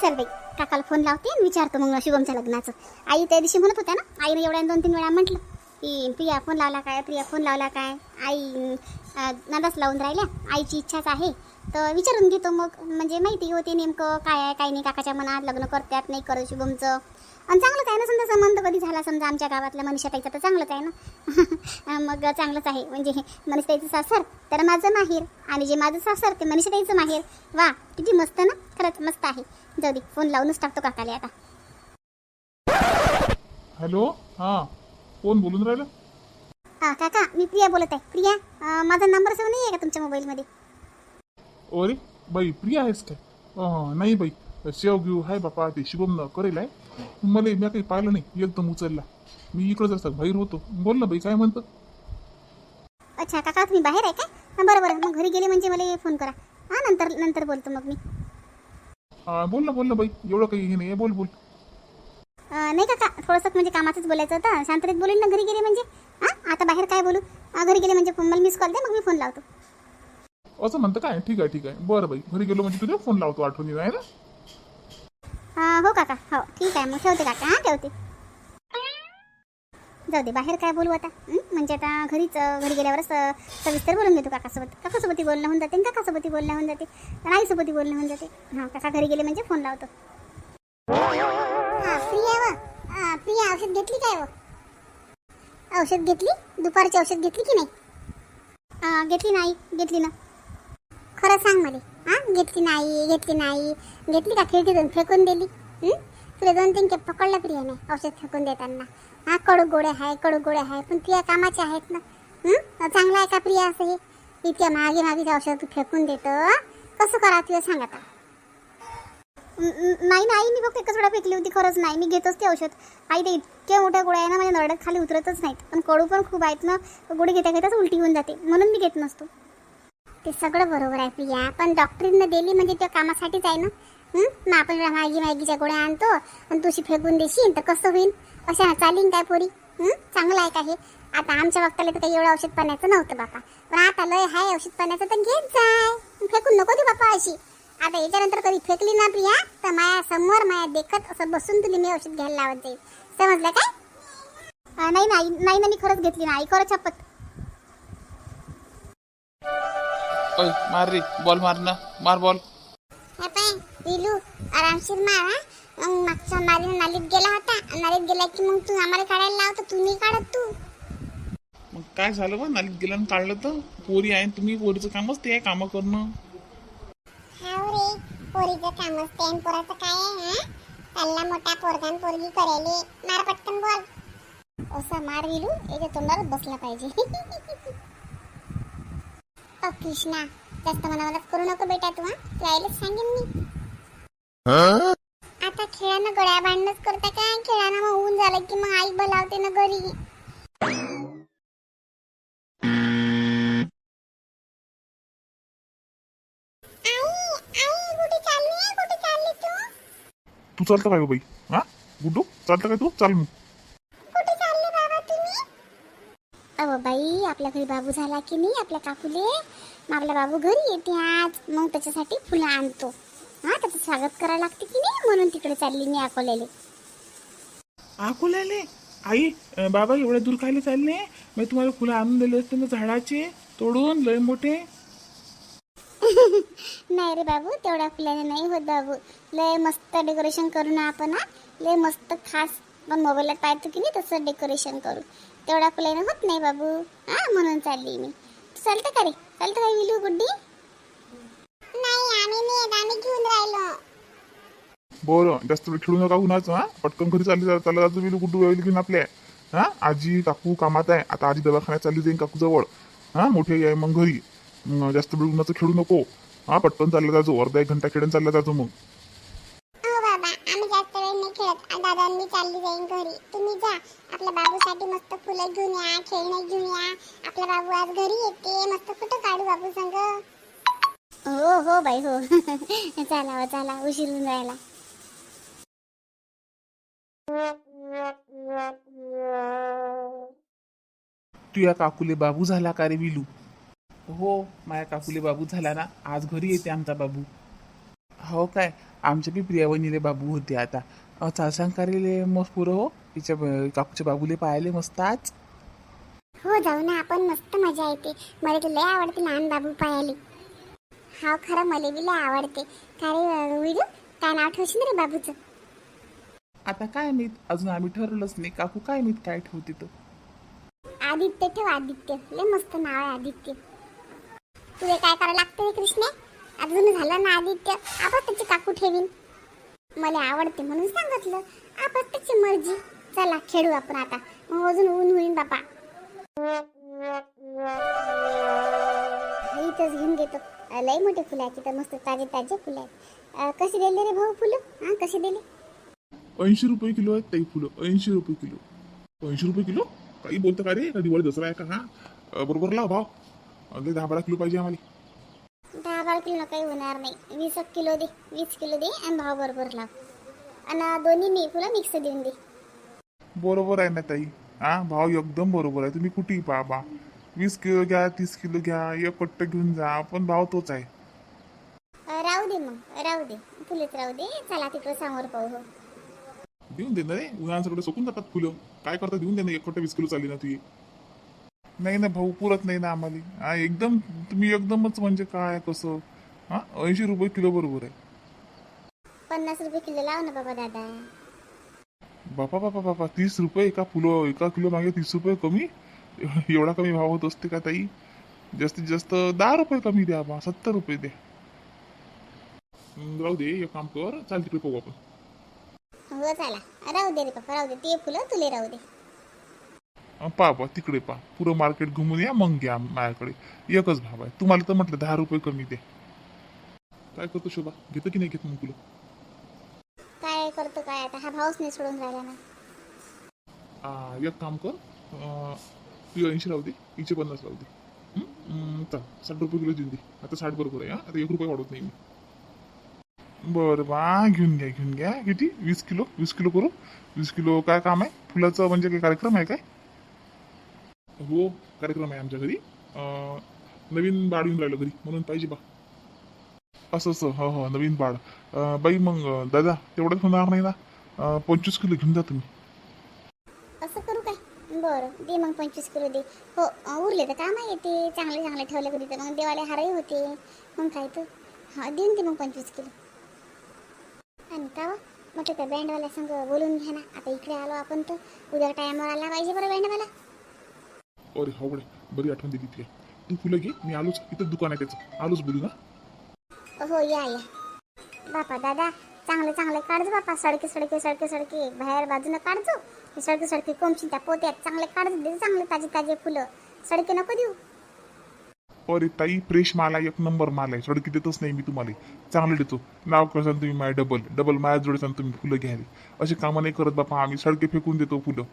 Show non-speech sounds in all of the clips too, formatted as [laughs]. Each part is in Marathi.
चल बाई काकाला फोन लावते आणि विचारतो मग शुभमच्या लग्नाचं. आई त्या दिवशी म्हणत होत्या ना आईने एवढ्या दोन तीन वेळा म्हटलं की प्रिया फोन लावला काय प्रिया फोन लावला काय? आई अं, लावून राहिल्या आईची इच्छाच आहे. तर विचारून घेतो मग म्हणजे माहिती होते नेमकं काय आहे काय नाही काकाच्या मनात लग्न करतात नाही करत शुभमचं. आणि चांगलंच आहे ना समजा संबंध कधी झाला समजा आमच्या गावातल्या मनीषाताईचा तर चांगलंच आहे ना? [laughs] मग चांगलंच आहे. म्हणजे मनीषाताईचं सासर तर माझं माहेर आणि जे माझं सासर ते मनीषाताईचं माहेर. वा किती मस्त ना? खरंच मस्त आहे. जाऊ दे फोन लावूनच टाकतो काकाले आता. हॅलो हां कोण बोलून राहिलं? हा काका मी प्रिया बोलत आहे. प्रिया अं, माझा नंबर सेव्ह नाही आहे का तुमच्या मोबाईलमध्ये अरे बाई प्रिया आहेस काय? अं, नाही बाई. शेव घेऊ हाय बापा ते शुभम करेल आहे. मला मी काही पाहिलं नाही. एकदम उचलला मी इकडं जसं बाहेर होतो. बोल ना बाई काय म्हणतं? अच्छा काका तुम्ही बाहेर आहे काय बरं बरं. मग घरी गेले म्हणजे मला फोन करा. हां नंतर नंतर बोलतो मग मी. हा, बोल ना बोल ना बाई. एवढं काही हे नाही बोल बोल. अं, नाही काका थोडंसं म्हणजे कामाचंच बोलायचं होतं. शांततेत बोलेल ना घरी गेले म्हणजे. हां आता बाहेर काय बोलू? अं, घरी गेले म्हणजे मला मिस कॉल दे मग मी फोन लावतो. असं म्हणतं काय? ठीक आहे ठीक आहे. बरं बाई घरी गेलो म्हणजे तुझ्या फोन लावतो आठवणी आहे ना? हो काका. हो ठीक आहे. मग ठेवते काका. हां ठेवते. जाऊ दे बाहेर काय बोलू आता? म्हणजे आता घरीच घरी गेल्यावरच सविस्तर बोलून घेतो काकासोबत. काकासोबती बोलणं होऊन जाते आणि काकासोबती बोलणं होऊन जाते. आणि आईसोबती बोलणं होऊन जाते. हां काका घरी गेले म्हणजे फोन लावतो. प्रिया प्रिया औषध घेतली काय हो? औषध घेतली? दुपारची औषध घेतली की नाही? घेतली नाही घेतली ना. खरं सांग मला. हां? घेतली नाही घेतली नाही. घेतली का? खिडकीतून फेकून दिली. तुला दोन तीन खेप पकडलं प्रियाने औषध फेकून देताना. हा कडू गोळे आहे कडू गोळे आहे पण प्रिया कामाचे आहेत ना. चांगला चांगलं आहे का प्रिया असं हे? इतक्या मागे मागे औषध फेकून देतं. कसं करा तुला सांग आता. नाही नाही मी फक्त एकच वेळा फेकली होती खरंच नाही. मी घेतच ते औषध. आई ते इतक्या मोठ्या गोळ्या आहे ना माझ्या नरड्यात खाली उतरतच नाहीत. पण कडू पण खूप आहेत ना गोळी घेता घेताच उलटी होऊन जाते. म्हणून मी घेत नसतो. ते सगळं बरोबर आहे प्रिया. पण डॉक्टरीनं दिली म्हणजे त्या कामासाठीच आहे ना? मग आपण मॅगी मॅगीच्या गोळ्या आणतो आणि तुशी फेकून देशील तर कसं होईल? अशा चालीन काय पोरी? चांगलं आहे का हे? आता आमच्या वक्ताला तर काही एवढं औषध पाण्याचं नव्हतं बापा. पण आता लय आहे औषध पाण्याचं तर घेत जाय. फेकून नको दे बापा अशी. आता याच्यानंतर कधी फेकली ना प्रिया तर माया समोर माया देखत असं बसून तुला मी औषध घ्यायला लावत जाईल समजलं काय? नाही नाही नाही मी खरंच घेतली नाही खरं छपत ओय मार रे बॉल मार ना मार बॉल हे विलू आरामशीर मारा मग मागच्या नाली नालीत गेला होता. नालीत गेला की मग तू आम्हाला काढायला लावतो तू नाही काढत तू. मग काय झालं बा नालीत गेलं काढलं तर? पोरी आहे तुम्ही पोरीचं कामच ते आहे कामं करणं. पोरीचं काम असते आणि पोराचं काय आहे हा? त्याला मोठा पोरगान पोरगी करेले. मार पटकन बोल असं मार विलू याच्या तोंडावर बसला पाहिजे. [laughs] अ कृष्णा जास्त मनामनात करू नको बेटा तू हा. राहिलेच सांगेन मी. आता खेळानं गळ्या भांडणच करता काय? खेळानं मग होऊन झालं की मग आई बोलावते ना घरी. तू? चालतं काय गं बाई? हा? गुड्डू चालतं काय तू? चाल मग अहो बाई आपल्या घरी बाबू झाला की नाही आपल्या काकूले? मग आपला बाबू घरी येते आज. मग त्याच्यासाठी फुलं आणतो. हा त्याचं स्वागत करायला लागते की नाही? म्हणून तिकडे चालली मी अकोल्याले. अकोल्याले? आई अं, बाबा एवढ्या दूर खायला चालले? मी तुम्हाला फुलं आणून दिले असते ना झाडाचे. तोडून लय मोठे. [laughs] नाही रे बाबू तेवढ्या फुलाने नाही होत बाबू. लय मस्त डेकोरेशन करू ना आपण हा. लय मस्त खास. पण मोबाईलात पाहतो की नाही तसं डेकोरेशन करू तेवढ्या फुलाने होत नाही बाबू. हा म्हणून चालली मी. चालतं का रे? चालतं का विलू गुड्डी? नाही आम्ही नाही आम्ही घेऊन राहिलो. बरं जास्त वेळ खेळू नका उन्हाचं हा? पटकन घरी चालली जा चालला जातो विलू गुड्डू वेळ घेऊन आपल्या. हा? आजी काकू कामात आहे. आता आजी दवाखान्यात चालली जाईन काकू जवळ हा? मोठे आहे मग घरी. मग जास्त वेळ उन्हाचं खेळू नको. हा पटकन चालला जातो अर्धा एक घंटा खेळून चालला जातो मग हो बाबा आम्ही जास्त वेळ नाही खेळत आ, दादा मी चालली जाईन घरी. तुम्ही जा. आपल्या बाबूसाठी मस्त फुलं घेऊन या खेळणे घेऊन या. आपला बाबू आज घरी येते. मस्त फोटो काढू बाबू संग. हो हो बाई हो. [laughs] चला हो, चला. उशीर होऊन राहिला. तू या काकुले बाबू झाला का रे विलू? हो माझ्या काकुले बाबू झाला ना. आज घरी येते आमचा बाबू. हो काय? आमच्या बी प्रिया वहिनीले बाबू होते आता. अ, चाल सांग कारेले मस्त पुरं हो. तिच्या काकूच्या बाबूले पाहिले मस्त आज. हो जाऊ ना आपण मस्त मजा येते. मला तर लय आवडते लहान बाबू पायाले हा खरं मला बी लय आवडते. का रे विडू? काय नाव ठेवशील रे बाबूचं? आता काय माहीत अजून आम्ही ठरवलंच नाही. काकू काय माहीत काय ठेवते तर आदित्य ठेव आदित्य. लय मस्त नाव आहे आदित्य. तुला काय करायला लागतं रे कृष्णे? अजून झालं ना आदित्य? आपण त्याची काकू ठेवीन. मला आवडते म्हणून सांगितलं. आपण त्याची मर्जी. चला खेळू आपण आता. मग अजून ऊन होईन बापा. इथंच घेऊन घेतो. लय मोठे फुलं आहेत तिथं मस्त ताजे ताजे फुलं आहेत. कसे दिले रे भाऊ फुलं? हा कसे दिले? ऐंशी रुपये किलो आहेत ताई फुलं. ऐंशी रुपये किलो. ऐंशी रुपये किलो? काही बोलतं का रे? दिवाळी दसरा आहे का? हा? बरोबर लाव भाव. अगदी दहा बारा किलो पाहिजे आम्हाला. किलो काही होणार नाही. वीस किलो दे वीस किलो दे आणि भाव बरोबर लाव. आणि दोन्ही मी फुलं मिक्स देऊन दे. बरोबर आहे ना ताई? हा भाव एकदम बरोबर आहे. तुम्ही कुठेही पहा बा. वीस किलो घ्या तीस किलो घ्या एक कट्ट घेऊन जा पण भाव तोच आहे. राहू दे मग राहू दे. फुलेच राहू दे. चला तिकडं समोर पाहू हो. देऊन दे ना रे. उन्हाळ्यात सगळे सुकून जातात फुलं. काय करता देऊन दे ना एक कट्ट वीस किलो चालली ना तुझी. नाही ना भाऊ पुरत नाही ना आम्हाला. एकदम तुम्ही एकदमच म्हणजे काय कसं? हा ऐंशी रुपये किलो बरोबर आहे. पन्नास रुपये किलो लाव ना बाबा दादा. बापा बापा बापा तीस रुपये एका फुलं एका किलो मागे तीस रुपये कमी? एवढा कमी भाव होत असते का ताई? जास्तीत जास्त दहा रुपये कमी द्या बा सत्तर रुपये द्या. राहू दे एक काम कर चाल तिकडे पाहू आपण. हो चला. राहू दे रे पप्पा राहू दे. ते फुलं तुले राहू दे. पहा पहा तिकडे पहा पुरं मार्केट घुमून या मग घ्या माझ्याकडे एकच भाव आहे. तुम्हाला तर म्हटलं दहा रुपये कमी द्या. काय करतो शोभा? घेतं की नाही घेत मग तुला? काय करतो काय आता? हा भावच नाही सोडून राहिला ना. आ, एक काम कर. अं, तू ऐंशी राहू दे हिचे पन्नास राहू दे. हं? हं, चाल साठ रुपये किलो देऊन दे. आता साठ बरोबर आहे हा? आता एक रुपये वाढवत नाही मी. बरं बा घेऊन घ्या घेऊन घ्या. किती? वीस किलो वीस किलो करू वीस किलो काय काम आहे? फुलाचं म्हणजे काय कार्यक्रम आहे काय? हो कार्यक्रम आहे आमच्या घरी. अं, नवीन बाळ येऊन राहिलं घरी म्हणून पाहिजे बा. असं असं. हो हो. नवीन बाळ. अं, बाई मग अं, दादा तेवढंच होणार नाही ना? अं, पंचवीस किलो घेऊन जा तुम्ही. असं करू काय? बरं दे मग पंचवीस किलो दे. हो अं, उरले तर काम आहे ते चांगले चांगले ठेवले कधी तर मग देवाले हारही होते. मग काय तर. हा देऊन दे मग पंचवीस किलो. आणि का व? म्हटलं त्या बँडवाल्या संग बोलून घ्या ना. आता इकडे आलो आपण तर. उद्या टायमावर आला पाहिजे बरं बँडवाला. अरे हावडे बरी आठवण दिली तुला तू फुलं घे मी आलोच. इथं दुकान आहे त्याचं. आलोच बोलू ना. हो या या. बापा दादा चांगले चांगले काढजो बापा. सडके सडके सडके सडके. बाहेर बाजूनं काढजो. सडके सडके कोमशीन त्या पोत्यात. चांगले काढजो दे चांगले ताजे ताजे फुलं. सडके नको देऊ. अरे ताई फ्रेश माल आहे एक नंबर माल आहे. सडकी देतच नाही मी तुम्हाला. चांगलं देतो. नाव करसान तुम्ही माय डबल. डबल माया जोडसान तुम्ही फुलं घ्यायला असे कामं नाही करत बापा आम्ही. सडके फेकून देतो फुलं.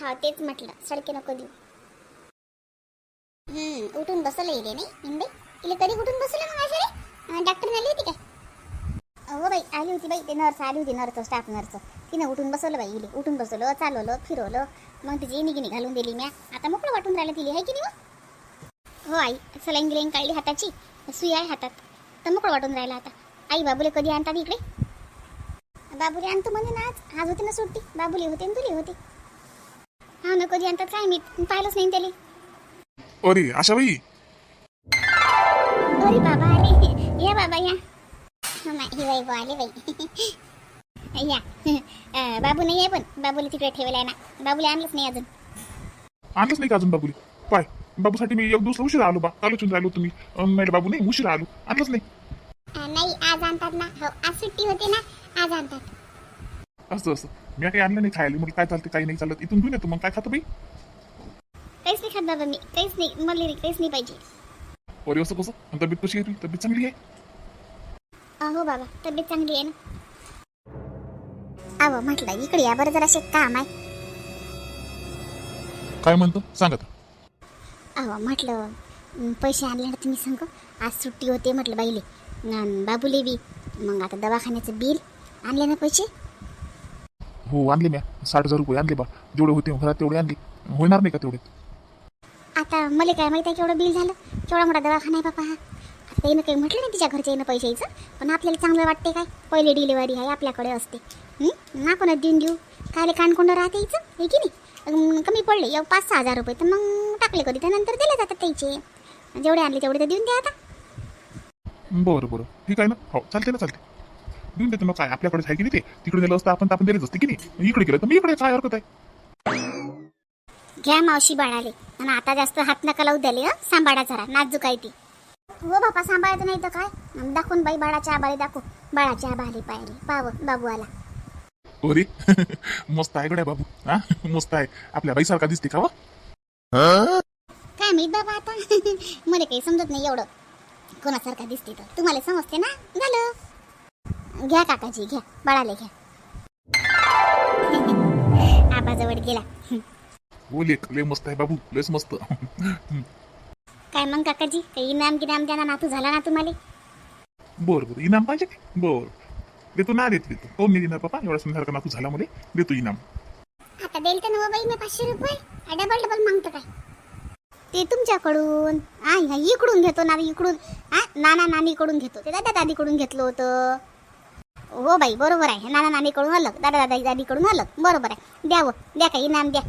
हा तेच म्हटलं. सडके नको देऊ. हम्म उठून बसवलं इले नाही इंबे इला कधी कुठून बसवलं मग अशा रे डॉक्टर आली होती काय? हो बाई आली होती बाई ते नर्स आली होती नर्स स्टाफ नर्स तिने उठून बसवलं बाई इले. उठून बसवलं चालवलं फिरवलं. मग तिची निगिनी घालून दिली म्या. आता मोकळं वाटून राहिलं तिली आहे की नाही हो? आई. सलाईन गिलाईन काढली हाताची. सुई आहे हातात. तर मोकळं वाटून राहिलं आता. आई बाबूले कधी आणतात इकडे? बाबूले आणतो म्हणे ना आज. आज होती ना सुट्टी. बाबुली होते ना तुली होती. हा ना कधी आणतात काय मी. पाहिलंच नाही त्याला. अरे आशा हो बाई आले बाई. [laughs] या. [laughs] बाबू नाही आहे पण बाबूला तिकडे ठेवलाय ना. बाबूला आणलंच नाही अजून. आणलंच नाही का अजून बाबूली? पाय. बाबूसाठी मी एक दिवस उशीर आलो बा. कालच येऊन राहिलो तुम्ही नाही बाबू नाही उशीर आलो. आणलंच नाही. नाही आज आणतात ना. हो आज सुट्टी होते ना आज आणतात. असं असं. मी काही आणलं नाही खायला. म्हटलं काय चालते काही नाही चालत. इथून घेऊन येतो. मग काय खातो बाई? काहीच नाही खात बाबा मी. काहीच नाही. मला काहीच नाही पाहिजे. अरे असं कसं? तब्येत कशी आहे तुझी? तब्येत चांगली आहे? हो बाबा तब्येत चांगली आहे ना? अहो म्हटलं इकडे या बरं जराशे काम आहे. काय म्हणतो? सांग आता. अहो म्हटलं पैसे आणले ना तुम्ही सांग. आज सुट्टी होते म्हटलं बाईले. अन् बाबूले बी. मग आता दवाखान्याचं बिल. आणले ना पैसे? हो आणले म्या. साठ हजार रुपये आणले बा. जेवढे होते घरात तेवढे आणले. होणार नाही का तेवढे? आता मला काय माहिती आहे केवढं बिल झालं? केवढा मोठा दवाखाना आहे बापा हा? त्यानं काही म्हटलं नाही तिच्या घरच्या येणं पैशाचं पण आपल्याला चांगलं वाटते काय? पहिले डिलिव्हरी आहे आपल्याकडे असते. आपणच देऊन देऊ. कायले कानकोंड राहते हिचं हे की नाही? कमी पडले एक पाच सहा हजार रुपये. तर मग टाकले कधी? त्यानंतर दिले जातात त्याचे. जेवढे आणले तेवढे तर देऊन द्या आता. बरं बरं. ठीक आहे ना? हो चालते ना चालते देऊन देतो मग काय? आपल्याकडे आहे की नाही ते? तिकडे दिलं असतं आपण आपण दिलेच असते की नाही? इकडे गेलं तर मी इकडे काय हरकत आहे? घ्या मावशी बाळाले. आणि आता जास्त हात नका लावू द्याले सांभाळा जरा. नाजूक आहे ती. हो बापा सांभाळायचं नाही तर काय? दाखवून बाई बाळाच्या आबाले दाखव. बाळाच्या आबाले पाहिले. पाव बाबू आला. अरे [laughs] मस्त आहे गड्या बाबू. हा? मस्त आहे. आपल्या बाईसारखा दिसते का? काय माहीत बाबा आता? [laughs] मला काही समजत नाही एवढं. कोणासारखा दिसते तर. तुम्हाला समजते ना? झालं. घ्या काकाजी घ्या. बाळाले घ्या. [laughs] आबाजवळ गेला. हो लेख लय मस्त आहे बाबू. लयच मस्त. काय मग काकाजी? काही इनाम गिनाम द्या ना नातू झाला ना तुम्हाला? बर बर. इनाम पाहिजे बर. देतो ना देतो देतो. कोण नाही देणार पप्पा? एवढा सुंदर नातू झाला मध्ये देतो इनाम. आता देईल तर नवं बाई मी पाचशे रुपये. आ, डबल डबल मागतो काय? ते तुमच्याकडून. हा ह्या इकडून घेतो ना इकडून. हा नाना नानीकडून घेतो. ते दादा दादीकडून घेतलं होतं. हो बाई बरोबर आहे. नाना नानीकडून अलग. दादा दादा दादीकडून अलग. बरोबर आहे. द्या व द्या काय इनाम द्या.